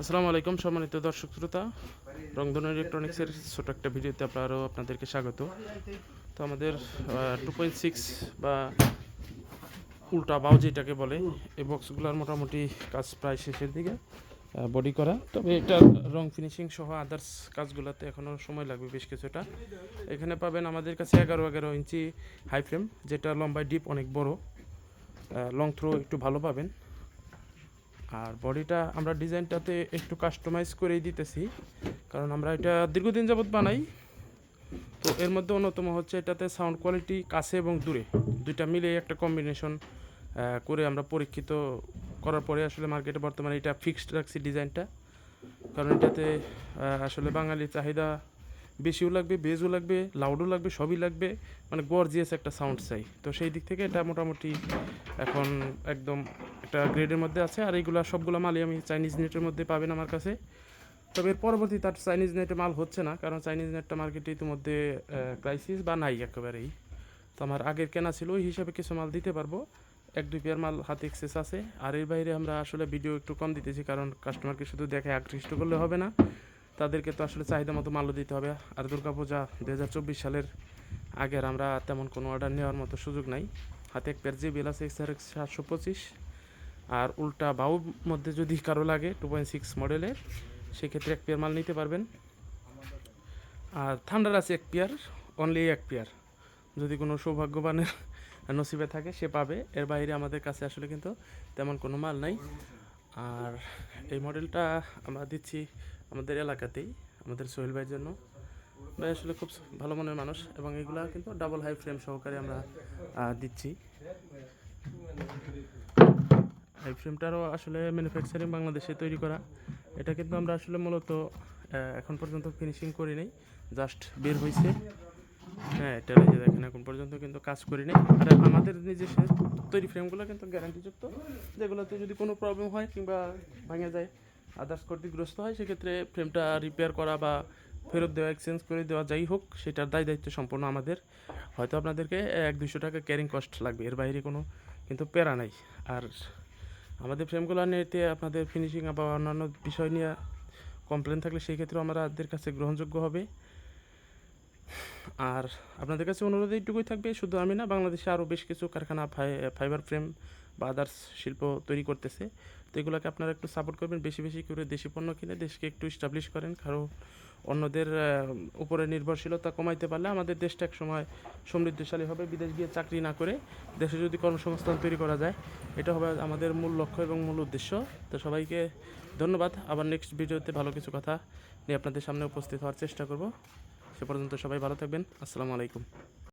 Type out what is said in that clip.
আসসালামু আলাইকুম, সম্মানিত দর্শক শ্রোতা। রংধনু ইলেকট্রনিক্সের ছোট একটা ভিডিওতে আপনারও আপনাদেরকে স্বাগত। তো আমাদের টু পয়েন্ট সিক্স বা উল্টা বাউ যেটাকে বলে, এই বক্সগুলোর মোটামুটি কাজ প্রায় শেষের দিকে বডি করা। তবে এটা রং ফিনিশিং সহ আদার্স কাজগুলোতে এখনও সময় লাগবে বেশ কিছুটা। এখানে পাবেন আমাদের কাছে এগারো এগারো ইঞ্চি হাই ফ্রেম যেটা লম্বায় ডিপ অনেক বড়। লং থ্রো একটু ভালো পাবেন। আর বডিটা আমরা ডিজাইনটাতে একটু কাস্টমাইজ করেই দিতেছি, কারণ আমরা এটা দীর্ঘদিন যাবৎ বানাই। তো এর মধ্যে অন্যতম হচ্ছে এটাতে সাউন্ড কোয়ালিটি কাছে এবং দূরে, দুইটা মিলে একটা কম্বিনেশন করে আমরা পরীক্ষিত করার পরে আসলে মার্কেটে বর্তমানে এটা ফিক্সড রাখছি ডিজাইনটা কারণ এটাতে আসলে বাঙালি চাহিদা বেশিও লাগবে, বেজও লাগবে লাউডও লাগবে, সবই লাগবে। মানে গর্জিয়াস একটা সাউন্ড চাই। তো সেই দিক থেকে এটা মোটামুটি এখন একদম একটা গ্রেডের মধ্যে আছে। আর এইগুলো সবগুলো মালই আমি চাইনিজ নেটের মধ্যে পাবেন আমার কাছে। তবে এর পরবর্তী তার চাইনিজ নেটে মাল হচ্ছে না। কারণ চাইনিজ নেটটা মার্কেটে ইতিমধ্যে ক্রাইসিস বা নাই একেবারেই। তো আমার আগের কেনা ছিল, ওই হিসাবে কিছু মাল দিতে পারব। এক, দুই পেয়ার মাল হাতে এক্সেস আছে। আর এর বাইরে আমরা আসলে ভিডিও একটু কম দিতেছি, কারণ কাস্টমারকে শুধু দেখে আকৃষ্ট করলে হবে না। তাদেরকে তো আসলে চাহিদা মতো মালও দিতে হবে। আর দুর্গাপূজা দু হাজার চব্বিশ সালের আগের আমরা তেমন কোনো অর্ডার নেওয়ার মতো সুযোগ নাই। হাতে এক পেয়ার জিবিএল আছে এক্স আর এক্স সাতশো পঁচিশ আর উল্টা বাউ মধ্যে যদি কারও লাগে টু পয়েন্ট সিক্স মডেলের, সেক্ষেত্রে এক পেয়ার মাল নিতে পারবেন। আর থান্ডার আছে এক পেয়ার অনলি এক পেয়ার যদি কোনো সৌভাগ্যবানের নসিবে থাকে, সে পাবে। এর বাইরে আমাদের কাছে আসলে কিন্তু তেমন কোনো মাল নাই। আর এই মডেলটা আমরা দিচ্ছি আমাদের এলাকাতেই, আমাদের সোহেল ভাইয়ের জন্য। ভাই আসলে খুব ভালো মনের মানুষ এবং এগুলা কিন্তু ডাবল হাই ফ্রেম সহকারে আমরা দিচ্ছি। হাই ফ্রেমটারও আসলে ম্যানুফ্যাকচারিং বাংলাদেশে তৈরি করা। এটা কিন্তু আমরা আসলে মূলত এখন পর্যন্ত ফিনিশিং করি নাই জাস্ট বের হয়েছে হ্যাঁ এটা যে দেখেন, এখন পর্যন্ত কিন্তু কাজ করি নাই। আর আমাদের নিজস্ব তৈরি ফ্রেমগুলো কিন্তু গ্যারান্টিযুক্ত যেগুলোতে যদি কোনো প্রবলেম হয় কিংবা ভাঙে যায় আদার্স ক্ষতিগ্রস্ত হয়, সেক্ষেত্রে ফ্রেমটা রিপেয়ার করা বা ফেরত দেওয়া এক্সচেঞ্জ করে দেওয়া যাই হোক, সেটার দায় দায়িত্ব সম্পূর্ণ আমাদের। হয়তো আপনাদেরকে এক দুশো টাকা ক্যারিং কস্ট লাগবে, এর বাইরে কোনো কিন্তু প্যারা নাই। আর আমাদের ফ্রেমগুলো নিতে আপনাদের ফিনিশিং বা অন্যান্য বিষয় নিয়ে কমপ্লেন থাকলে সেই ক্ষেত্রেও আমাদের কাছে গ্রহণযোগ্য হবে। আর আপনাদের কাছে অনুরোধ এইটুকুই থাকবে, শুধু আমি না, বাংলাদেশে আরও বেশ কিছু কারখানা, ফাই- ফাইবার ফ্রেম বা আদার্স শিল্প তৈরি করতেছে, তো এগুলোকে আপনারা একটু সাপোর্ট করবেন, বেশি বেশি করে দেশি পণ্য কিনে দেশকে একটু স্টাবলিশ করেন কারও অন্যদের উপরে নির্ভরশীলতা কমাইতে পারলে আমাদের দেশটা এক সময় সমৃদ্ধশালী হবে, বিদেশ গিয়ে চাকরি না করে দেশে যদি কর্মসংস্থান তৈরি করা যায়, এটা হবে আমাদের মূল লক্ষ্য এবং মূল উদ্দেশ্য। তো সবাইকে ধন্যবাদ, আবার নেক্সট ভিডিওতে ভালো কিছু কথা নিয়ে আপনাদের সামনে উপস্থিত হওয়ার চেষ্টা করব। সে পর্যন্ত সবাই ভালো থাকবেন, আসসালামু আলাইকুম।